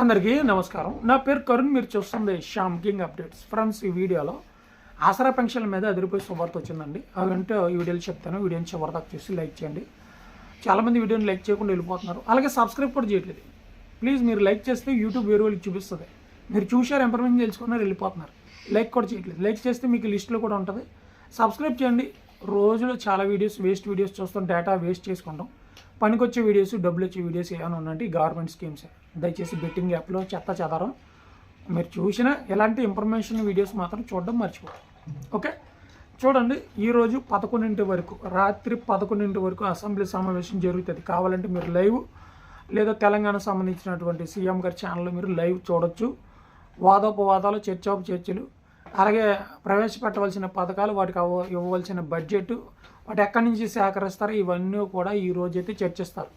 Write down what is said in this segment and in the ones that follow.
అందరికీ నమస్కారం. నా పేరు కరుణ్ మీరు చూస్తుంది శ్యామ్ కింగ్ అప్డేట్స్. ఫ్రెండ్స్ ఈ వీడియోలో ఆసరా పెన్షన్ల మీద అదిరిపోయి శుభార్త వచ్చిందండి. అవంటే ఈ వీడియోలు చెప్తాను. వీడియోని చివరి చూసి లైక్ చేయండి. చాలామంది వీడియోని లైక్ చేయకుండా వెళ్ళిపోతున్నారు. అలాగే సబ్స్క్రైబ్ కూడా చేయట్లేదు. ప్లీజ్ మీరు లైక్ చేస్తే యూట్యూబ్ వేరే వాళ్ళకి చూపిస్తుంది. మీరు చూశారు ఇన్ఫర్మేషన్ తెలుసుకున్నారు వెళ్ళిపోతున్నారు. లైక్ కూడా చేయట్లేదు. లైక్ చేస్తే మీకు లిస్టులో కూడా ఉంటుంది. సబ్స్క్రైబ్ చేయండి. రోజులో చాలా వీడియోస్ వేస్ట్ వీడియోస్ చూస్తాం. డేటా వేస్ట్ చేసుకుంటాం. పనికొచ్చే వీడియోస్ డబ్బులు వచ్చే వీడియోస్ ఏమైనా ఉన్నాయంటే గవర్నమెంట్ స్కీమ్స్ దయచేసి బెట్టింగ్ యాప్లో చెత్త చెదారం. మీరు చూసిన ఎలాంటి ఇన్ఫర్మేషన్ వీడియోస్ మాత్రం చూడడం మర్చిపోదు ఓకే? చూడండి ఈరోజు పదకొండింటి వరకు రాత్రి పదకొండింటి వరకు అసెంబ్లీ సమావేశం జరుగుతుంది. కావాలంటే మీరు లైవ్ లేదా తెలంగాణ సంబంధించినటువంటి సీఎం గారి ఛానల్లో మీరు లైవ్ చూడొచ్చు. వాదోపవాదాలు చర్చోప చర్చలు అలాగే ప్రవేశపెట్టవలసిన పథకాలు వాటికి అవ్వ ఇవ్వవలసిన బడ్జెట్ వాటి ఎక్కడి నుంచి సేకరిస్తారో ఇవన్నీ కూడా ఈ అయితే చర్చిస్తారు.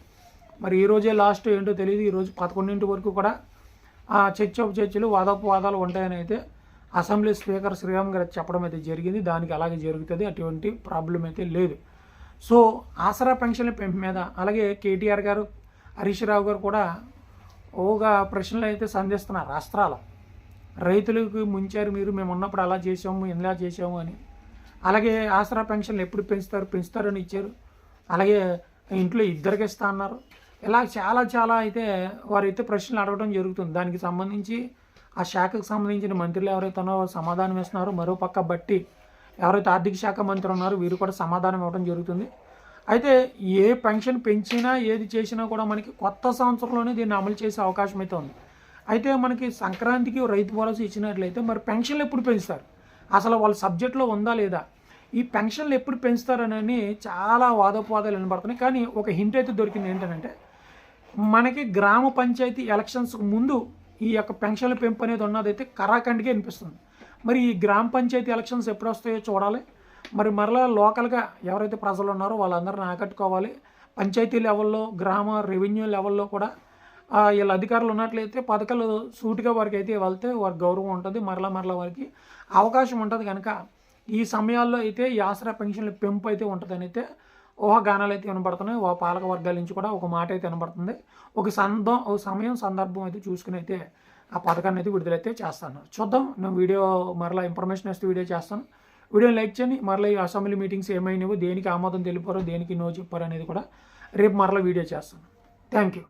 మరి ఈరోజే లాస్ట్ ఏంటో తెలియదు ఈరోజు పదకొండింటి వరకు కూడా ఆ చర్చోప చర్చలు వాదోపవాదాలు ఉంటాయని అయితే అసెంబ్లీ స్పీకర్ శ్రీరామ్ గారు చెప్పడం అయితే జరిగింది. దానికి అలాగే జరుగుతుంది. అటువంటి ప్రాబ్లం అయితే లేదు. సో ఆసరా పెన్షన్ల పెంపు మీద అలాగే కేటీఆర్ గారు హరీష్ రావు గారు కూడా ఓగా ప్రశ్నలు అయితే సంధిస్తున్నారు రాష్ట్రాలు. రైతులకు ముంచారు మీరు మేము ఉన్నప్పుడు అలా చేసాము ఇలా చేసాము అని. అలాగే ఆసరా పెన్షన్లు ఎప్పుడు పెంచుతారు పెంచుతారని ఇచ్చారు. అలాగే ఇంట్లో ఇద్దరికి ఇస్తా అన్నారు. ఇలా చాలా చాలా అయితే వారైతే ప్రశ్నలు అడగడం జరుగుతుంది. దానికి సంబంధించి ఆ శాఖకు సంబంధించిన మంత్రులు ఎవరైతే ఉన్నారో వారు సమాధానం ఇస్తున్నారో. మరో పక్క బట్టి ఎవరైతే ఆర్థిక శాఖ మంత్రి ఉన్నారో వీరు కూడా సమాధానం ఇవ్వడం జరుగుతుంది. అయితే ఏ పెన్షన్ పెంచినా ఏది చేసినా కూడా మనకి కొత్త సంవత్సరంలోనే దీన్ని అమలు చేసే అవకాశం అయితే ఉంది. అయితే మనకి సంక్రాంతికి రైతు భరోసా ఇచ్చినట్లయితే మరి పెన్షన్లు ఎప్పుడు పెంచుతారు? అసలు వాళ్ళ సబ్జెక్ట్లో ఉందా లేదా? ఈ పెన్షన్లు ఎప్పుడు పెంచుతారనని చాలా వాదోపవాదాలు వినబడుతున్నాయి. కానీ ఒక హింట్ అయితే దొరికింది ఏంటంటే మనకి గ్రామ పంచాయతీ ఎలక్షన్స్కు ముందు ఈ యొక్క పెన్షన్ల పెంపు అనేది ఉన్నదైతే కరాఖండ్గా అనిపిస్తుంది. మరి ఈ గ్రామ పంచాయతీ ఎలక్షన్స్ ఎప్పుడు వస్తాయో చూడాలి. మరి మరలా లోకల్గా ఎవరైతే ప్రజలు ఉన్నారో వాళ్ళందరిని ఆకట్టుకోవాలి. పంచాయతీ లెవెల్లో గ్రామ రెవెన్యూ లెవెల్లో కూడా వీళ్ళ అధికారులు ఉన్నట్లయితే పథకాలు సూటిగా వారికి అయితే వెళ్తే వారి గౌరవం ఉంటుంది. మరలా మరలా వారికి అవకాశం ఉంటుంది. కనుక ఈ సమయాల్లో అయితే ఈ ఆసరా పెన్షన్ల పెంపు అయితే ఉంటుందని అయితే ఊహాగానాలు అయితే వినబడుతున్నాయి ఓ పాలక వర్గాల నుంచి కూడా ఒక మాట అయితే వినబడుతుంది. ఒక సందం ఒక సమయం సందర్భం అయితే చూసుకుని అయితే ఆ పథకాన్ని అయితే విడుదలైతే చేస్తాను. చూద్దాం నేను వీడియో మరలా ఇన్ఫర్మేషన్ ఇస్తే వీడియో చేస్తాను. వీడియో లైక్ చేయండి మరలా ఈ అసెంబ్లీ మీటింగ్స్ ఏమైనావో దేనికి ఆమోదం తెలిపారో దేనికి నో చెప్పారో అనేది కూడా రేపు మరలా వీడియో చేస్తాను. Thank you